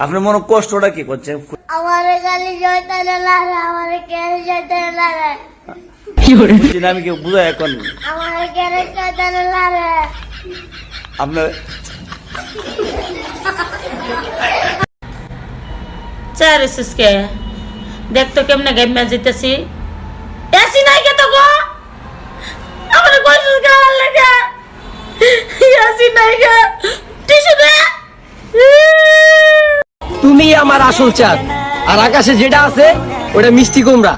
আপনার মনে কষ্টটা কি করছে আমার গালি জয়তে লাগে আমার কেন জয়তে লাগে বুঝছি না, আমি কি বুঝাই এখন? আমার কেন আপনার চার এসেসকে দেখতো কেমনে গাইমা যেতেছি এসি নাই কে তো গো আমার কইছিস গাওয়ার লাগা এসি নাই গা টিস্যু দে তুমি আমার আসল চাঁদ। আর আকাশে যেটা আছে ওটা মিষ্টি কুমড়া।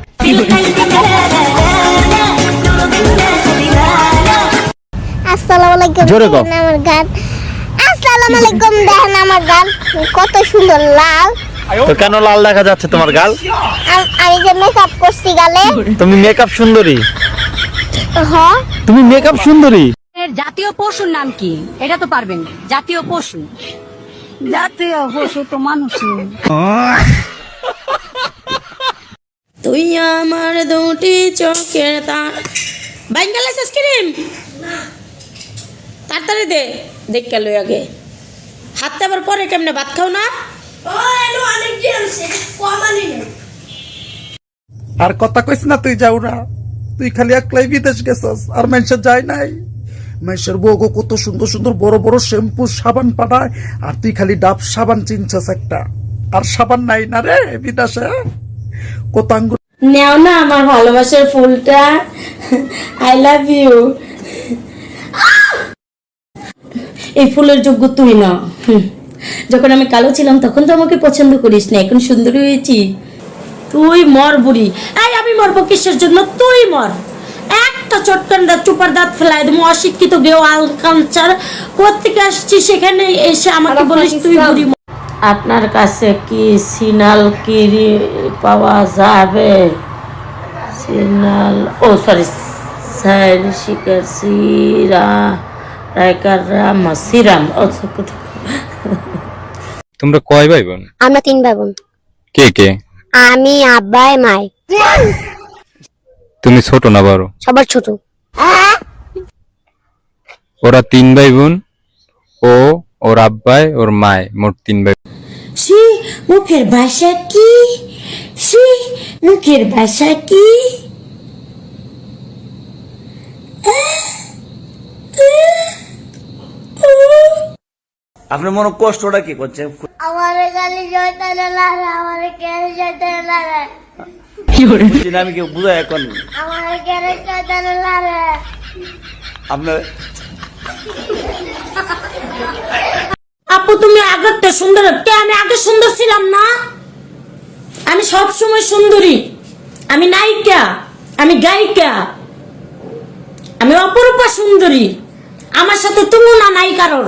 আসসালামু আলাইকুম জোরে কও। আমার গান। আসসালামু আলাইকুম দেখেন আমার গান। কত সুন্দর লাল। তো কেন লাল দেখা যাচ্ছে তোমার গাল? আম- আমি যে মেকআপ করছি গালে। তুমি মেকআপ সুন্দরী। হ। তুমি মেকআপ সুন্দরী। এর জাতীয় পশুর নাম কি? এটা তো পারবেন জাতীয় পশু। জাতীয় পশু তো মানুষই তুই আমার দুটি চোখের তার বাইন গেলে আইসক্রিম তাড়াতাড়ি দে দেখ গেল আগে। হাতটা আবার পরে কেমনে ভাত খাও না? আর কথা কইস না তুই যাও না। তুই খালি একলাই বিদেশ গেছস আর মানুষের যায় নাই। মানুষের বউগো কত সুন্দর সুন্দর বড় বড় শ্যাম্পু সাবান পাঠায়, আর তুই খালি ডাব সাবান চিনছস একটা। আর সাবান নাই না রে বিদেশে কত আঙ্গুর নেও না আমার ভালোবাসার ফুলটা। আই লাভ ইউ এই ফুলের যোগ্য তুই না। যখন আমি কালো ছিলাম, তখন তো আমাকে পছন্দ করিস না। এখন সুন্দরী হয়েছি। তুই মর বুড়ি। এই, আমি মরবো কিসের জন্য? তুই মর। একটা চট্টান্ডা চুপার দাঁত ফেলাই দেবো। অশিক্ষিত গেও আলকালচার কোথেকে আসছি সেখানে এসে আমাকে বলিস তুই বুড়ি আপনার কাছে কি সিনাল কিরি পাওয়া যাবে? সিনাল ও সরি সাইল শিকার সিরা রায়কার রাম সিরাম ও তোমরা কয় ভাই বোন? আমরা তিন ভাই বোন। কে কে? আমি আব্বাই মাই। তুমি ছোট না বড়? সবার ছোট। ওরা তিন ভাই বোন ও ওর আব্বাই ওর মায় মোট তিন ভাই। সি মুখের ভাষা কি? সি মুখের ভাষা কি? আপনার মনে কষ্টটা কি করছে? আমার গালি জয়তে লাগে আমার কেন জয়তে লাগে আমি কি বুঝাই এখন। আমার কেন জয়তে লাগে আপনার আপু তুমি আগের তো সুন্দর। কে আমি আগে সুন্দর ছিলাম না? আমি সব সময় সুন্দরী। আমি নায়িকা আমি গায়িকা। আমি অপরূপা সুন্দরী। আমার সাথে তুলনা নাই কারোর।